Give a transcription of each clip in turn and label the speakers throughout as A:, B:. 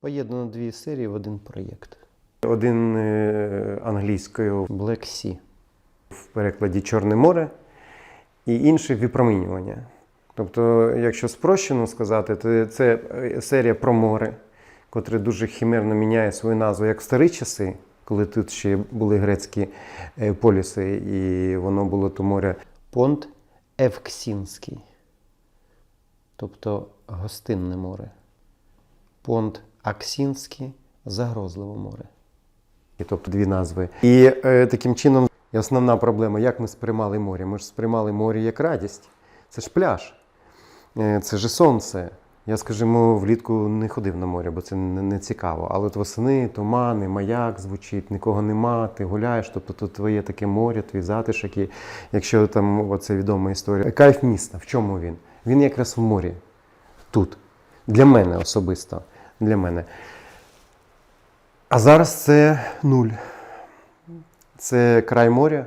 A: Поєднано дві серії в один проєкт.
B: Один е, англійською
A: Black Sea.
B: в перекладі Чорне море, і інший випромінювання. Тобто, якщо спрощено сказати, то це е, серія про море, котре дуже химерно міняє свою назву як в старі часи, коли тут ще були грецькі е, поліси, і воно було то море
A: Понт Евксінський. Тобто гостинне море. Понт Аксінський загрозливе море.
B: І тобто дві назви. І е, таким чином основна проблема, як ми сприймали море. Ми ж сприймали море як радість. Це ж пляж, е, це ж сонце. Я, скажімо, влітку не ходив на море, бо це не, не цікаво. Але от восени, тумани, маяк звучить, нікого нема, ти гуляєш, тобто тут твоє таке море, твій затишок. І якщо там оце відома історія. Кайф міста, в чому він? Він якраз в морі. Тут. Для мене особисто. Для мене. А зараз це нуль. Це край моря.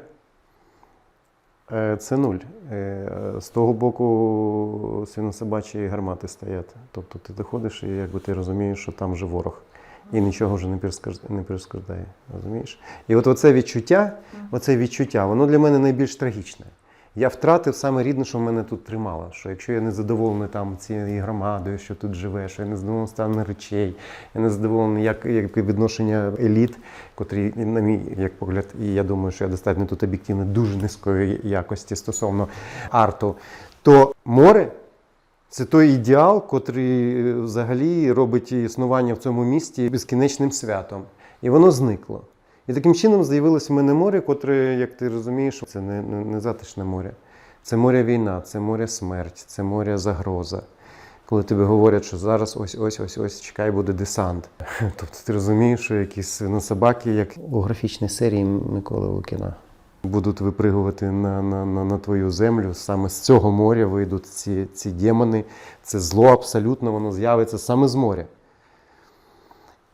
B: Е, Це нуль. Е, З того боку свинособачі гармати стоять. Тобто ти доходиш і якби ти розумієш, що там вже ворог. І нічого вже не перескаж- не перешкоджає. Розумієш? І от оце відчуття, оце відчуття, воно для мене найбільш трагічне. Я втратив саме рідне, що в мене тут тримало. Що якщо я не задоволений там цією громадою, що тут живе, що я не задоволений станом речей, я не задоволений, як, як відношення еліт, котрі, на мій як погляд, і я думаю, що я достатньо тут об'єктивно дуже низької якості стосовно арту, то море це той ідеал, котрий е, взагалі робить існування в цьому місті безкінечним святом. І воно зникло. І таким чином з'явилося в мене море, котре, як ти розумієш, це не, не, не затишне море. Це море війна, це море смерть, це море загроза. Коли тобі говорять, що зараз ось ось ось ось чекай, буде десант. Тобто ти розумієш, що якісь ну, собаки, як
A: У графічній серії Миколи Лукіна.
B: будуть випригувати на, на, на, на твою землю. Саме з цього моря вийдуть ці, ці демони. Це зло абсолютно, воно з'явиться саме з моря.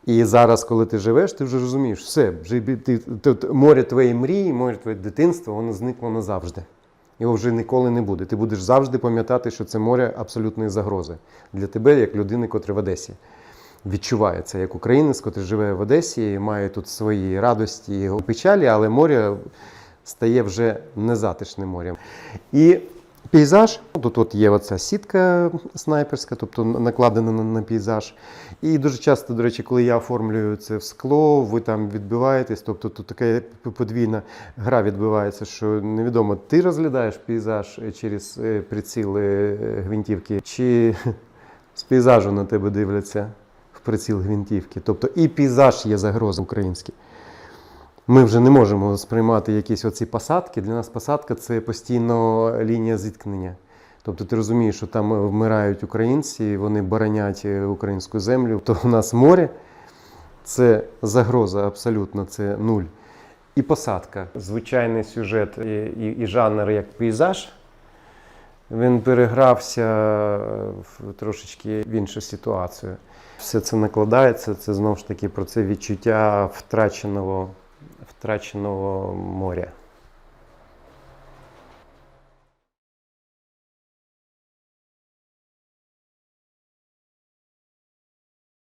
B: І зараз, коли ти живеш, ти вже розумієш, все, вже ти, тут море твоєї мрії, море твоє дитинства, воно зникло назавжди. Його вже ніколи не буде. Ти будеш завжди пам'ятати, що це море абсолютної загрози для тебе, як людини, котра в Одесі. Відчуває це як українець, котрий живе в Одесі, і має тут свої радості і печалі, але море стає вже незатишним морем. І пейзаж, тут от є оця сітка снайперська, тобто накладена на, пейзаж. І дуже часто, до речі, коли я оформлюю це в скло, ви там відбиваєтесь, тобто тут така подвійна гра відбувається, що невідомо, ти розглядаєш пейзаж через е, приціл е, гвинтівки, чи з пейзажу на тебе дивляться в приціл гвинтівки. Тобто і пейзаж є загроза український. Ми вже не можемо сприймати якісь оці посадки. Для нас посадка це постійно лінія зіткнення. Тобто ти розумієш, що там вмирають українці, вони боронять е, українську землю. То у нас море це загроза абсолютно, це нуль. І посадка. Звичайний сюжет і, і, і жанр як пейзаж. Він перегрався в трошечки в іншу ситуацію. Все це накладається, це знову ж таки про це відчуття втраченого, втраченого моря.